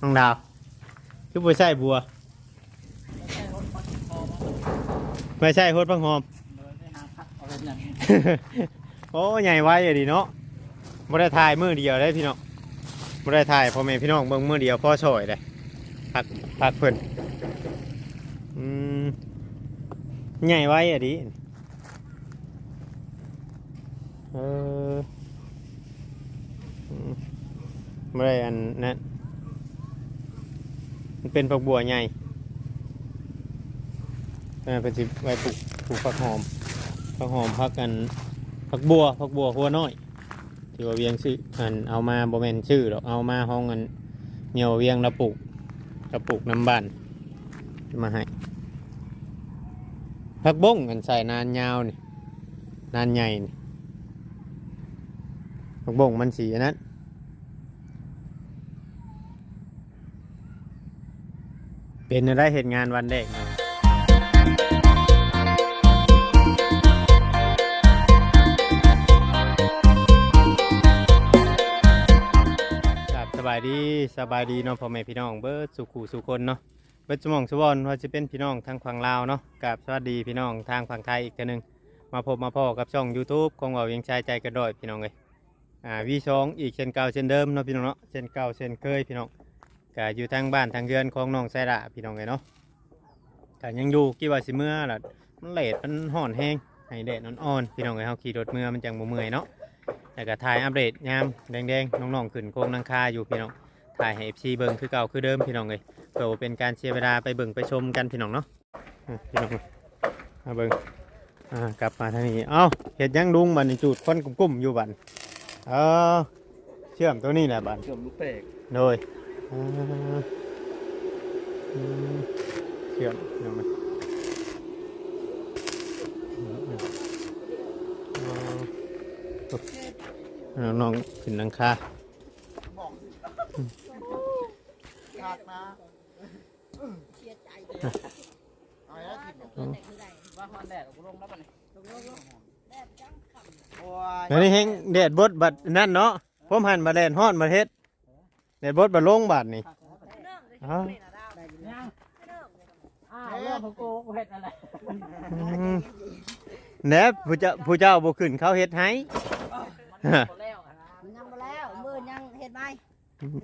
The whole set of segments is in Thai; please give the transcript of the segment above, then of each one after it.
น้องดาวคือบ่ใช่บัว ไม่ใช่โคตรพังหอม โอ้ใหญ่ไว้อะดิเนาะบ่ได้ถ่ายมือเดียวได้พี่น้องบ่ได้ถ่ายพ่อแม่พี่น้องเบิ่งมือเดียวพ่อช่วยเลยพักพักเพิ่นอืมใหญ่ไว้อะดิเอออืมบ่ได้อันนั้น มันเป็นผักบัวใหญ่เออเป็นสิไว้ปลูกปลูกผักหอมผักหอมผักกันผักบัวผักบัวหัวน้อยที่ว่าเวียงชื่ออันเอามาบ่แม่นชื่อหรอกเอามาห้องอันเมียวเวียงระปลูกระปลูกน้ำบ้านมาให้ผักบ้งกันใส่นานยาวนี่นานใหญ่นี่ผักบ้งมันสีอันนั้ เป็นอะไรเหตุงานวันแรกเนาะครับสบายดีสบายดีเนาะพ่อแม่พี่น้องเบิร์ดสุขูสุคนเนาะเบิร์ดสมองสวอนว่าจะเป็นพี่น้องทางฝั่งลาวเนาะกับสวัสดีพี่น้องทางฝั่งไทยอีกทีหนึงมาพบมาพ่อกับช่อง YouTube ของเราเวียงชายใจกระโดดพี่น้องเลยอ่าวีสองอีกเช่นเก่าเช่นเดิมเนาะพี่น้องเนาะเช่นเก่าเช่นเคยพี่น้อง ก็อยู่ทางบ้านทางเรือนของน้องไซระพี่น้องเลยเนาะก็ยังอยู่กี่ว่าสิเมื่อล่ะมันเลดมันห่อนแห้งให้แดดอ่อนๆพี่น้องเลยเฮาขี่รถเมื่อมันจังบ่เมื่อยเนาะแล้วก็ถ่ายอัปเดตยามแดงๆน้องๆขึ้นโค้งนังคาอยู่พี่น้องถ่ายให้ FC เบิ่งคือเก่าคือเดิมพี่น้องเลยเพื่อว่าเป็นการเชียร์เวลาไปเบิ่งไปชมกันพี่น้องเนาะอะพี่น้องมาเบิ่งอ่ากลับมาทางนี้เอ้าเห็ดหยังดุงบัดนจูดควันกุ้มๆอยู่บัดเออเชื่อมตัวนี้แหละบัดเกือบลูกเตกโดยอ่าอืม เชื่อมพี่น้องเอ้ยอืมอืมอ๋อน้องๆขึ้นนังคาขาดนะเสียใจเอาแล้วทิพย์ตัวแต่คือใดว่าฮอนแดดกูลงแล้วมันลงลงแดดจังขำโอ้ยแล้วนี่เฮงแดดบดบัดนั่นเนาะผมหันมาแดดฮ้อนมาเฮ็ด แดดบดบัดลงบาดนี่เนิ่งเลยอ้าวไม่น่าได้ได้ยังเนิ่งเลยอ้าวเรื่องของกูกูเห็ดอะไรอืมแหนบผู้เจ้าผู้เจ้าบ่ขึ้นเขาเฮ็ดให้มันหมดแล้วอะมันยังมาแล้วมือยังเห็นไหม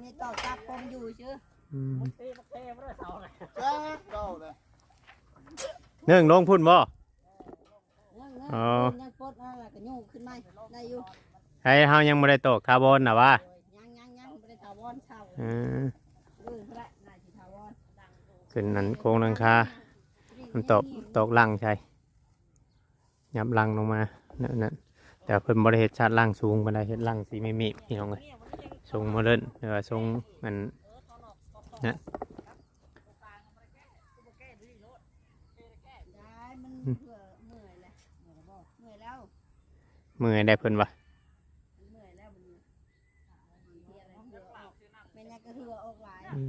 นี่ต่อตาคมอยู่ชื่ออืมตีมาเทไม่ได้เสาเลยแจ๊กเก้าเลยเนื่องลงพุ่นบ่ยังอ๋อยังปดอะไรก็ยุ่งขึ้นไหมได้อยู่ให้เฮายังบ่ได้ตกคาร์บอนน่ะว่า ขึ้นนั้นโครงหลังคา มันตกตกลังใช่ยับลังลงมานั่นนั่นแต่เพิ่นบ่ได้เฮ็ดชาติลังสูงปานใดเฮ็ดลังสีไม่มีพี่น้องเอ้ยทรงโมเดิร์นหรือว่าทรงมันได้มันเบื่อเมื่อยแล้วเมื่อยแล้วเมื่อยได้เพิ่นว่า ตอ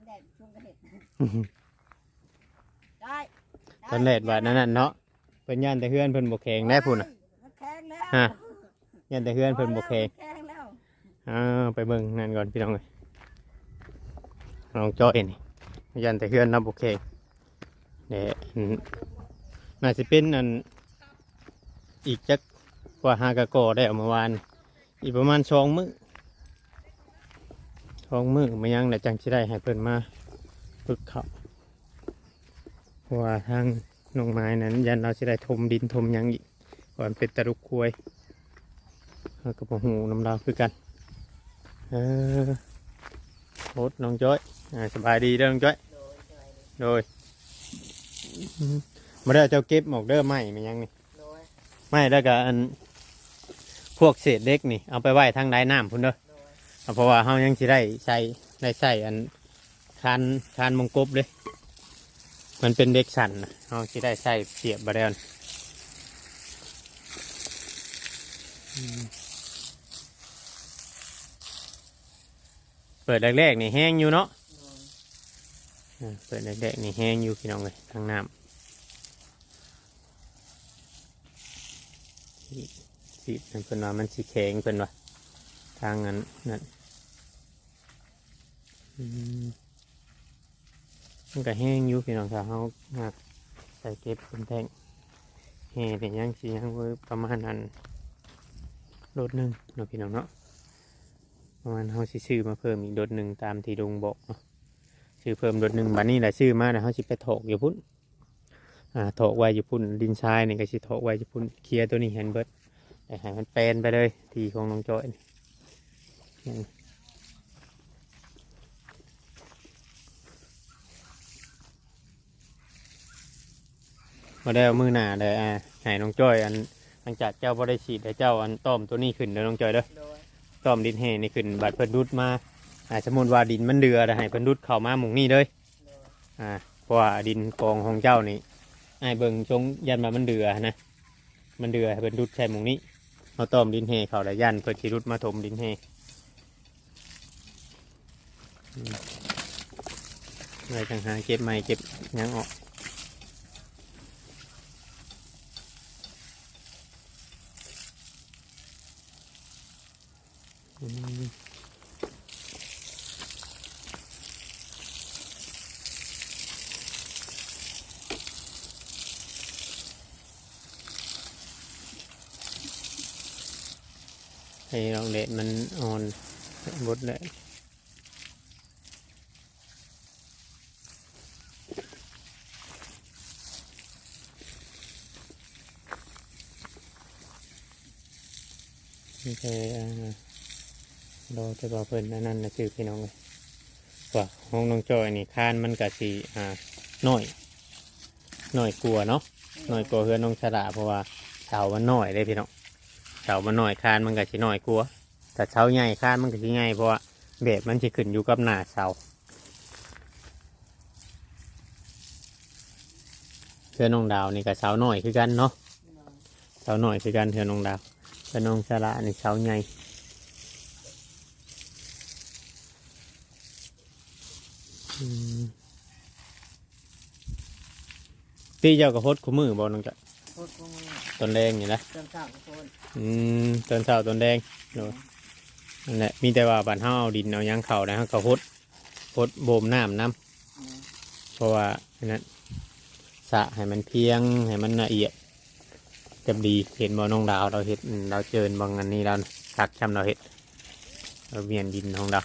นแดดช่วงกระเห็ดได้ตอนแรกว่านั่นน่ะเนาะเพิ่นย่านแต่เฮือนเพิ่นบ่แข็งแน่พุ่นน่ะมันแข็งแล้วฮะย่านแต่เฮือนเพิ่นบ่แข็งแข็งแล้วอ่าไปเบิ่งนั่นก่อนพี่น้องเอ้ยน้องจ้อยนี่ย่านแต่เฮือนนำบ่แข็งเด้อันน่าสิเป็นอันอีกจัก กว่าหากะกอได้เอาเมื่อวาน อีกประมาณสองมื้อสองมื้อมายังแล้วจังสิได้ให้เพิ่นมาฝึกเขาเพราะว่าทางน้องไม้นั้น ยันเราสิได้ถมดินถมหยังอีกก่อนเป็นตะลุกควยเราก็บ่ฮู้น้ำลาวคือกันเออโคตรน้องจ้อยอ่าสบายดีเด้อน้องจ้อยโดยอืมมาได้เจ้าเก็บหมอกเด้อไม้มันยังนี่โดยไม้แล้วก็อัน พวกเศษเล็กนี่เอาไปไว้ทางใดน้ำพุ่นเด้อโดยเพราะว่าเฮายังสิได้ใส่ได้ใส่อันคานคานมงกบเลยมันเป็นเด็กสันนเฮาสิได้ใส่เสียบบาเดอนเปิดแรกๆนี่แห้งอยู่เนาะเปิดแดกๆนี่แห้งอยู่พี่น้องเลยทางน้ำ สีเพิ่นว่ามันสิแข็งเพิ่นว่าทางนั้นนั่นอืมมันก็แห้งอยู่พี่น้องถ้าเฮาหักใส่เก็บเป็นแท่งแห่เป็นยังสิหยังไว้ประมาณนั้นโดดหนึ่งเนาะพี่น้องเนาะประมาณเฮาซื้อมาเพิ่มอีกโดดหนึ่งตามที่ลุงบอกเนาะซื้อเพิ่มโดดหนึ่งบัดนี้แหละซื้อมาแล้วเฮาสิไปถกอยู่พุ่นอ่าถกไว้อยู่พุ่นดินทรายนี่ก็สิถกไว้อยู่พุ่นเคลียร์ตัวนี้เห็นเบิดแต่ ให้มันเป็นไปเลยทีของน้องจอยนี่อืมมาได้เอามือหนาเลยอ่าให้น้องจอยอันหลังจากเจ้าบ่ได้ฉีดแล้วเจ้าอันต้อมตัวนี้ขึ้นเด้อน้องจอยเด้อโดยต้อมดินแห่นี่ขึ้นบัดเพิ่นดุดมาอ่าสมมุติว่าดินมันเดือแล้วให้เพิ่นดุดเข้ามาหมุงนี่เลยโดยอ่าเพราะว่าดินกองของเจ้านี่ไอ้ายเบิ่งจงยันมามันเดือนะ มันเดือให้เป็นรุดใช่หมองนี้ เอาต้อมดินเฮเขาแล้วยันเพื่อที่รุดมาถมดินเฮอืมอะไรต่างหากเก็บไม้เก็บยังออกอืม ให้ลองเด็ดมันอ่อนบดเลยนี่คืออ่ารอจะบอกเพิ่นอันนั่นนะชื่อพี่น้องเลยว่าห้องน้องจอยนี่คานมันกะสีอ่าน้อยน้อยกลัวเนาะน้อยกลัวเพื่อนน้องฉลาเพราะว่าเสามันน้อยเลยพี่น้อง เสามันน้อยคานมันกะสีน้อยกลัวแต่เสาใหญ่คานมันกะสีใหญ่เพราะว่าแบบมันจะขึ้นอยู่กับหน้าเสาเพื่อน้องดาวนี่กับเสาน้อยคือกันเนาะเสาหน่อยคือการเถื่อน้องดาวแต่น้องสาระนี่เสาใหญ่อืมพี่เจ้ากับพดคู่มือบอกน้องจะโคตรคงต้ นแดงอยู่นะเจ้าเจ้าทุกคนอืมต้นเสาต้นแดงโดยนั่นแหละมีแต่ว่าบันเฮาเอาดินเอาหยังเข่านะฮะเขาพดพดโบมน้ำน้ำเพราะว่าอันนั้นสระให้มันเพียงให้มันละเอียดจะดีเห็นบ่น้องดาวเราเห็ดอืมเราเจิญบางอันนี้เราคักชำเราเห็ดเราเวียนดินของเรา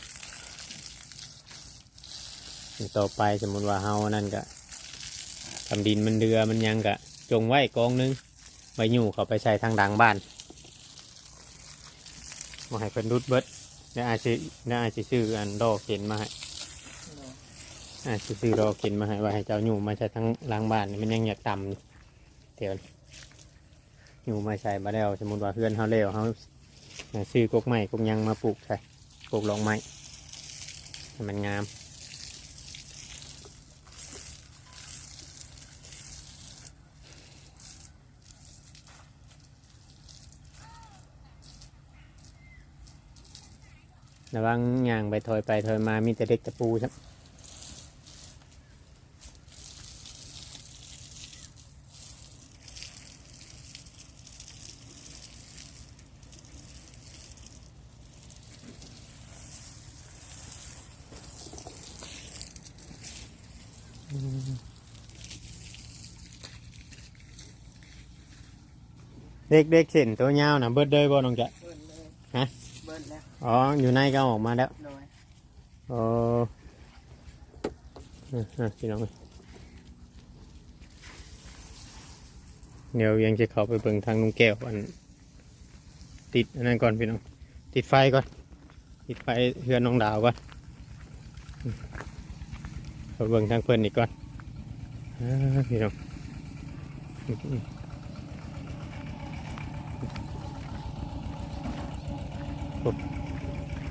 ต่อไปสมมุติว่าเฮานั่นก็ทำดินมันเดือมันหยังกะจงไว้กองหนึง ไว้อยู่เขาไปใส่ทางดังบ้านมาให้เพิ่นรุดเบิดเดี๋ยวอาจสิเดี๋ยวอาจสิซื้ออันดอกเข็นมาให้อาจสิซื้อดอกเข็นมาให้ว่าให้เจ้าอยู่มาใส่ทางหลังบ้านนี่มันยังอยากต่ำเดี๋ยวอยู่ม่ใส่มาแล้วสมมติว่าเพื่อนเขาเร็วเขาซื้อกกไม้กกยังมาปลูกใส่ปลูกลองไม้ให้มันงาม ระวังย่างไปถอยไปถอยมามีแต่เด็กตะปูครับเด็กเด็กๆเส้นตัวยาวนะเบิดเลยบ่น้องจะฮะ เบิ้ลแล้วอ๋อ อยู่ในก็เอาออกมาแล้วโดยโอ้อะอะพี่น้องเอ้ยเดี๋ยวยังจะเข้าไปเบิ่งทางลุงแก้วอัน ติดอันนั้นก่อนพี่น้อง ติดไฟก่อน ติดไฟเพื่อนน้องดาวก่อนอืมไปเบิ่งทางเพื่อนอีกก่อนอ่าพี่น้องอืมอืมโอ้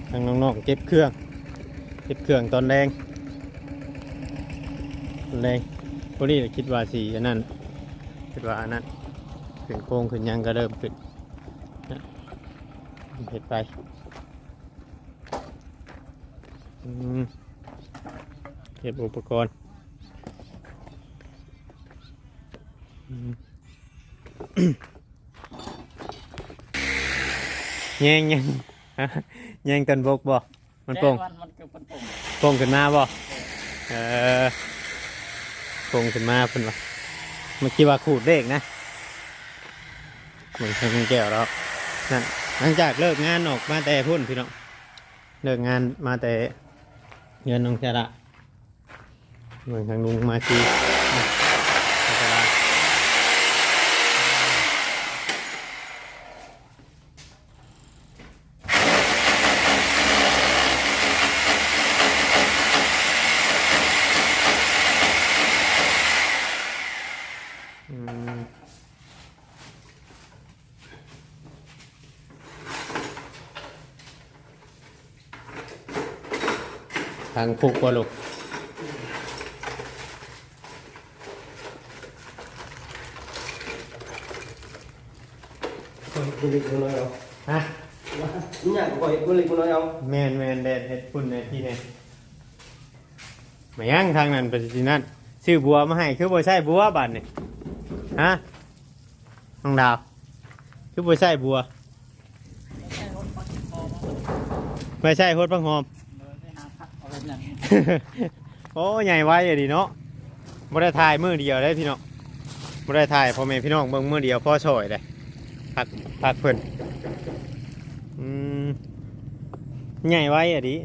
ทางน้องๆเก็บเครื่อง เก็บเครื่องตอนแรงตอนแรงพวกนี้คิดว่าสีอันนั้นคิดว่าอันนั้นขึ้นโค้งขึ้นยังก็เริ่มขึ้นนะเห็ดไปเก็บอุปกรณ์อืมแยงยัง แยงต้นบกบ่มันโป่งแจ้งวันมันเกิดเป็นโป่งโป่งขึ้นมาบ่เออโป่งขึ้นมาเพิ่นว่าเมื่อกี้ว่าขูดเลขนะเหมือนทางแก้วแล้วนั่นหลังจากเลิกงานออกมาแต่พุ่นพี่น้องเลิกงานมาแต่เงินน้องจระเหมือนทางลุงมาทีจระอืมทา งฟุกบ่ลูกกูเล็กกูน้อยเอาฮะนี่อยากกูกูเล็กกูน้อยเอาแมนแมนแดดเฮ็ดพุ่นในที่นี่มายังทางนั้นไปสินั่นซื้อบัวมาให้คือบ่ใช่บัวบัดนี่ฮะน้องดาว คือบ่ใช่บัวไม่ใช่รถปักคอมาไม่ใช่โคตรพังหอม โอ้ใหญ่ไว้อะดิเนาะบ่ได้ถ่ายมือเดียวได้พี่น้องบ่ได้ถ่ายพ่อแม่พี่น้องเบิ่งมือเดียวพ่อช่วยเลยพักพักเพิ่นอืมใหญ่ไว้อะดิ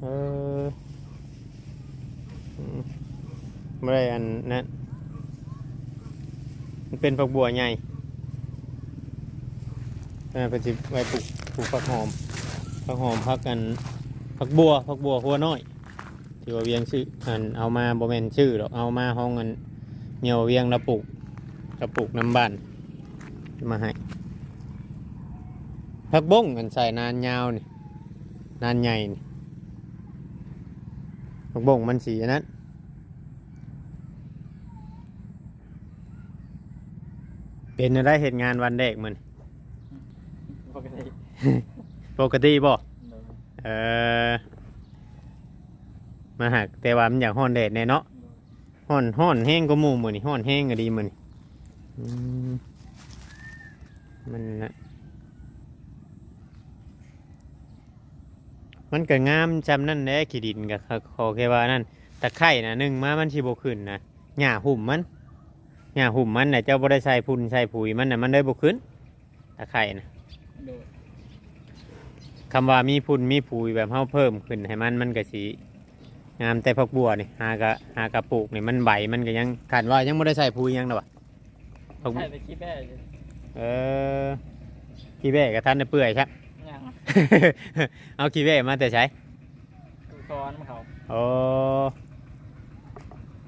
เอออืมบ่ได้อันนั้นมันเป็นผักบัวใหญ่เออเป็นสิไว้ปลูกปลูกผักหอม ผักหอมผักกันผักบัวผักบัวหัวน้อยที่ว่าเวียงชื่ออันเอามาบ่แม่นชื่อหรอกเอามาห้องอันเหนียวเวียงระปุกระปุกน้ำบ้านมาให้ผักบงกันใส่นานยาวนี่นานใหญ่นี่ผักบงมันสีนั้นเป็นอะไรเหตุงานวันแรกมัน ปกติปกติบ่เลยเออมาหักแต่ว่ามันอยากห้อนแดดแน่เนาะห้อนห้อนแห้งก็หมู่มือนี่ห้อนแห้งก็ดีมือนี่อืมมันนะมันก็งามจำนั่นแหละขีดินกับขอแค่ว่านั่นตะไคร่นะหนึ่งมามันชีบขึ้นนะหญ้าหุ่มมันหญ้าหุ่มมันน่ะเจ้าบ่ได้ใส่พุ่นใส่ปุ๋ยมันน่ะมันได้บ่ขึ้นตะไคร่นะโดย คำว่ามีพุ่นมีปุ๋ยแบบเฮาเพิ่มขึ้นให้มันมันก็สีงามแต่พักบัวนี่หากะหากะปลูกนี่มันใบมันก็ยังขันว่ายังไม่ได้ใส่ปุ๋ยหยังดอกวะพักบัวใช่ไปขี้แป้อยู่เออขี้แบ่กับท่านได้เปื่อยครับ ยังเอาขี้แบ่มาแต่ใช้ดูซ้อนมาเขาโอ้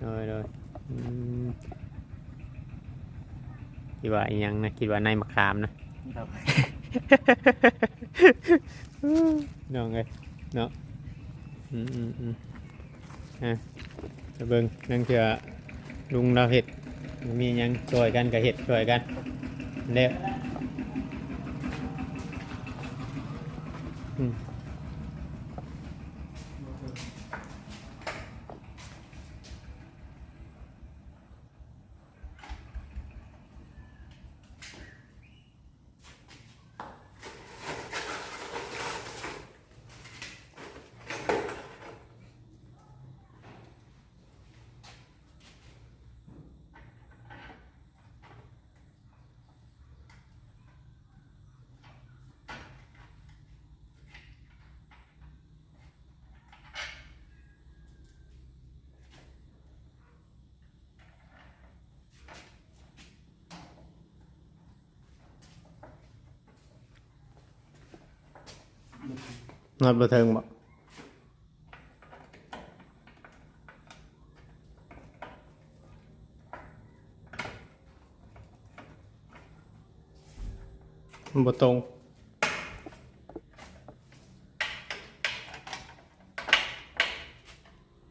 เลยเลยอืมคิดว่าอีหยังนะคิดว่าในมะขามนะครับ น้องเลยเนาะอืมอืมอืมอะเบิ่งนั่นคือลุงเราเห็ด มียังช่วยกันกับเห็ดช่วยกันเด้ออืม นอนบ่เทิงบ่มันบ่ตรง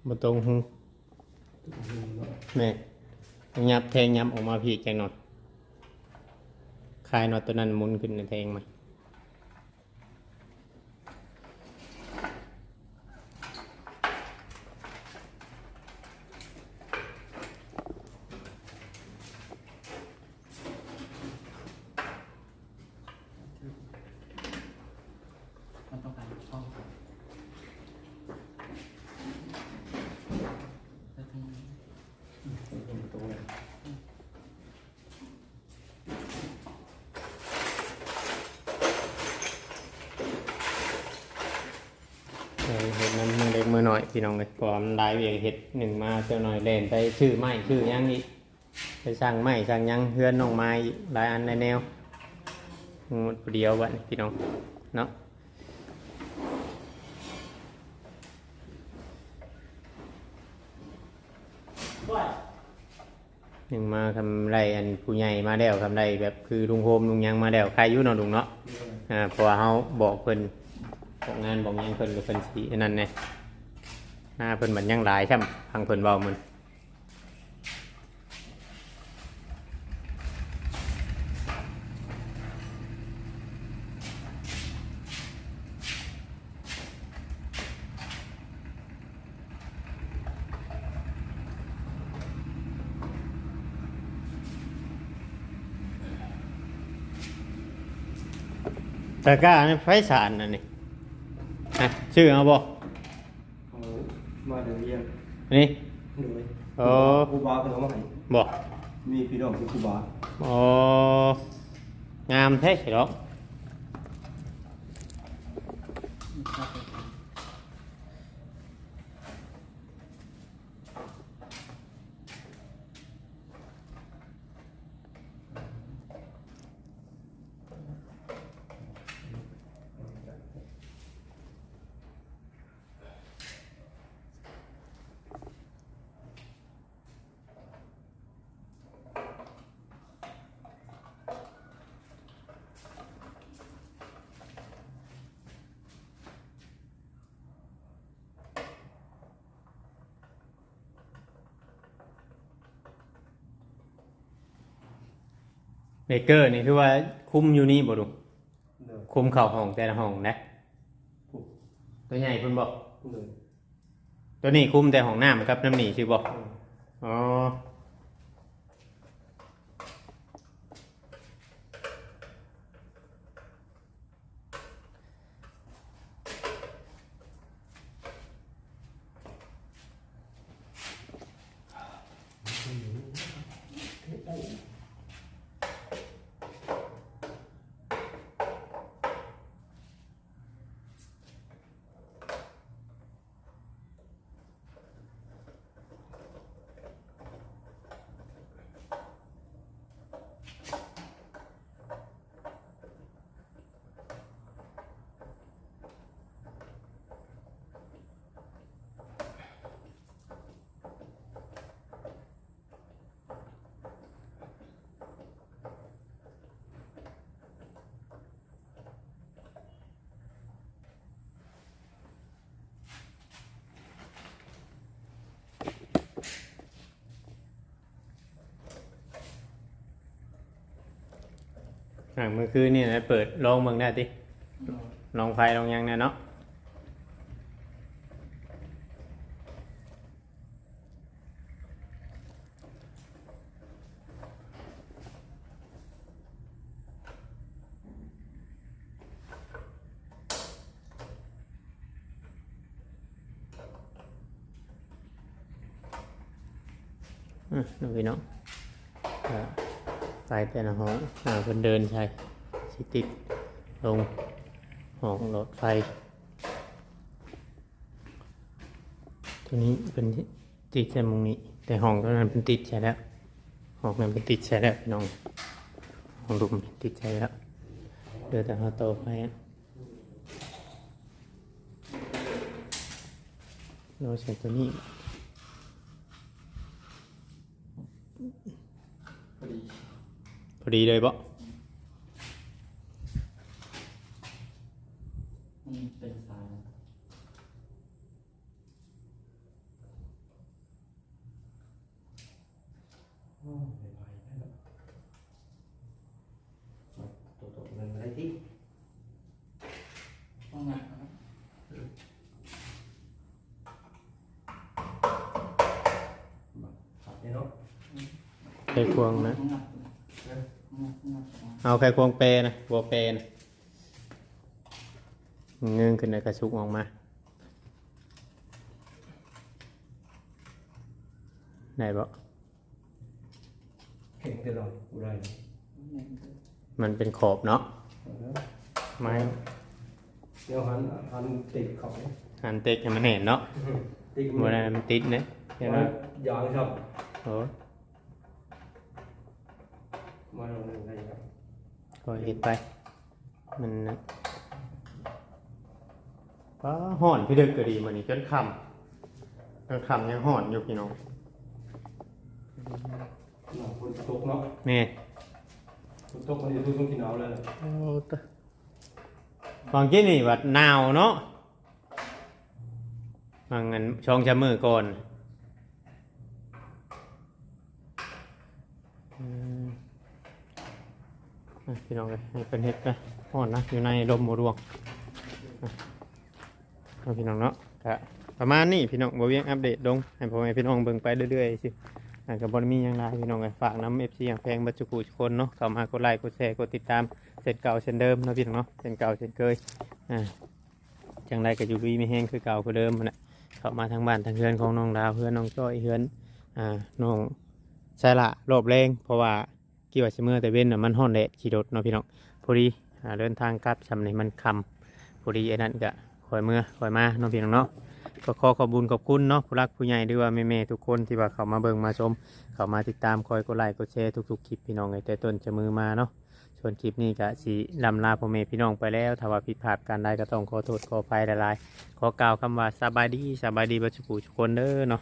บตรงหูแม่ยับแทงยับออกมาพีกจังหน่อยคลายหน่อยตัวนั้นมุนขึ้นในแทงมา นั้นมือเล็กมือน้อย พี่น้องเลยพอมันได้เวียเห็ดหนึ่งมาเจ้าหน่อยเล่นไปชื่อไม้ชื่อยังอีกไปสั่งไม้สั่งยังเฮือนน้องไม้หลายอันในแนวหมดผู้เดียววันพี่น้องเนาะหนึ่งมาทำไรอันผู้ใหญ่มาแล้วทำไรแบบคือลุงโฮมลุงยังมาแล้วใครยุ่เนาะลุงเนาะอ่าพราะว่าเขาบอกเพิ่นบอกงานบอกยังเพิ่นก็เพิ่นสีนั่นไง หน้าเพิ่นมันยังหลายช่ำพังเพิ่นเบามันตะกร้านี่ไฟสารนั่นนี่ชื่อเอาบอามาเดี๋ยวเรีย นนี่เดี๋ยวโอ้ครูบาเป็นเอามาให้บ่มีพี่น้องเป็นครูบาโอ้งามแท้สิหรอ เบเกอร์นี่คือว่าคุมอยู่นี่บ่ลุงเดี๋ยวคุมเข่าห้องแต่ละห้องนะ ตัวใหญ่เพิ่นบอก เดี๋ยวตัวนี้คุมแต่ห้องน้ำกับน้ำหนีชื่อบอกอ๋อ อ่าเมื่อคืนนี่นะเปิดลองเมืองได้ติลองไฟลองหยังเนี่ยเนาะอืมดูพี่น้องไปแต่ละหอ เพิ่นเดินใช่สิติดลงห้องรถไฟ ตัวนี้เป็นติดแค่มุงนี้ แต่ห้องตัวนั้นเป็นติดใช่แล้วห้องนั้นเป็นติดใช่แล้วน้องห้องลุมติดใช่แล้วเดือแต่ห้าโตไปเราใช้ตัวนี้พอดีพอดีเลยบ่นเป็นสาย โอ้ไม่ไหวแล้วตัวตัวมันอะไรที่ ต้องงัดนะครับ ขับเนี่ยเนาะ ไข่ควงนะต้องงัดงัดงัดเอาไข่ควงเปรนะบัวเปรนะเงื่อนขึ้นในกระชุกออกมาได้บ่เข่งตลอดกูได้มันเป็นขอบเนาะเอาเนอะไม้เดี๋ยวหันหันติดเขาเนี่ยหหันเต็กให้มันเห็นเนาะติ๊กบ่ได้มันติดเด้เห็นไหมว่ยางครับโอ้ มาลงหนึ่งได้ครับก็เห็นไป มันนะก็ห่อนพี่เด็กก็ดีมันนี่จนค่ำจนค่ำยังห่อนอยู่พี่น้องหนองคนตกเนาะแม่คนตกคนที่ดูต้องกินเอาเลยโอ้ตะบางทีนี่วัดหนาวเนาะบางงันช่องจะมือก่อนอืมอะ พี่น้องเลยให้เป็นเห็ดนะห่อนนะอยู่ในลมหมรวงอะพี่น้องเนาะก็ประมาณนี้พี่น้องบเวียงอัปเดตลงให้พ่อแม่พี่น้องเบิ่งไปเรื่อยๆสิกับบอลมีหยังไรพี่น้องเลยฝากน้ำเอฟซีอย่างแพงบัจจุกุทุกคนเนาะเข้ามากดไลค์กดแชร์กดติดตามเส้นเก่าเส้นเดิมนะพี่น้องเนาะเส้นเก่าเส้นเคยอ่าจังไรก็อยู่ดีไม่แห้งคือเก่าคือเดิมนั่นแหละเข้ามาทางบ้านทางเฮือนของน้องดาวเฮือนน้องจ้อยเฮือนอ่าน้องใช่ละรอบแรงเพราะว่า กี่ว่าเสมอแต่เว้นน่ะมันห้อนแดดขี่รถเนาะพี่น้องพอดีอ่าเดินทางกลับชำนี้มันคำพอดีไอ้นั่นก็คอยเมื่อคอยมาเนาะพี่น้องเนาะก็ขอขอบคุญขอบคุณเนาะผู้รักผู้ใหญ่ด้วยว่าแม่ๆทุกคนที่ว่าเขามาเบิ่งมาชม เขามาติดตามคอยกดไลค์กดแชร์ทุกๆคลิปพี่น้องเลยแต่ต้นจะมือมาเนาะส่วนคลิปนี้ก็สีลำลาพ่อแม่พี่น้องไปแล้วถ้าว่าผิดพลาดการใดก็ต้องขอโทษขออภัยหลายๆขอกล่าวคำว่าสบายดีสบายดีบัจจุกุทุกคนเด้อเนาะ